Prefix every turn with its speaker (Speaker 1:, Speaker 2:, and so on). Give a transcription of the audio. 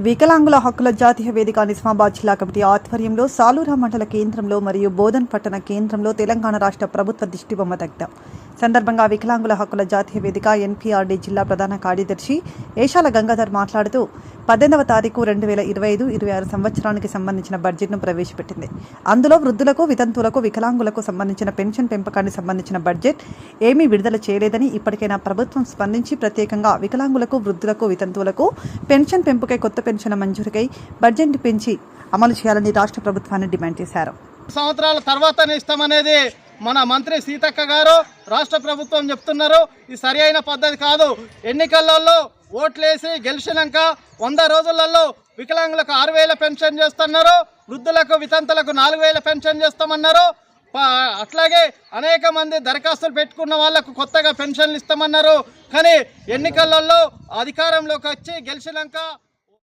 Speaker 1: వికలాంగుల హక్కుల జాతీయ వేదిక నిజామాబాద్ జిల్లా కమిటీ ఆధ్వర్యంలో సాలూరా మండల కేంద్రంలో మరియు బోధన్ పట్టణ కేంద్రంలో తెలంగాణ రాష్ట్ర ప్రభుత్వ దిష్టిబొమ్మ దగ్గర సందర్భంగా వికలాంగుల హక్కుల జాతీయ వేదిక ఎన్పీఆర్డీ జిల్లా ప్రధాన కార్యదర్శి ఏషాల గంగాధర్ మాట్లాడుతూ పద్దెనిమిదవ తారీఖు రెండు వేల ఇరవై ఐదు ఇరవై ఆరు సంవత్సరానికి సంబంధించిన బడ్జెట్ను ప్రవేశపెట్టింది. అందులో వృద్ధులకు వితంతువులకు వికలాంగులకు సంబంధించిన పెన్షన్ పెంపకానికి సంబంధించిన బడ్జెట్ ఏమీ విడుదల చేయలేదని ఇప్పటికైనా ప్రభుత్వం స్పందించి ప్రత్యేకంగా వికలాంగులకు వృద్ధులకు వితంతువులకు పెన్షన్ పెంపుకై కొత్త పెన్షన్ మంజూరుకై బడ్జెట్ పెంచి అమలు చేయాలని రాష్ట్ర ప్రభుత్వాన్ని డిమాండ్ చేశారు.
Speaker 2: సంవత్సరాల తర్వాతనే ఇస్తామనేది మన మంత్రి సీతక్క గారు రాష్ట్ర ప్రభుత్వం చెప్తున్నారు. ఇది సరి అయిన పద్ధతి కాదు. ఎన్నికలలో ఓట్లేసి గెలిచినాక వంద రోజులలో వికలాంగులకు ఆరు వేల పెన్షన్ చేస్తున్నారు వృద్ధులకు వితంతులకు నాలుగు వేల పెన్షన్ చేస్తామన్నారు. అట్లాగే అనేక మంది దరఖాస్తులు పెట్టుకున్న వాళ్ళకు కొత్తగా పెన్షన్లు ఇస్తామన్నారు. కానీ ఎన్నికలలో అధికారంలోకి వచ్చి గెలిచినాక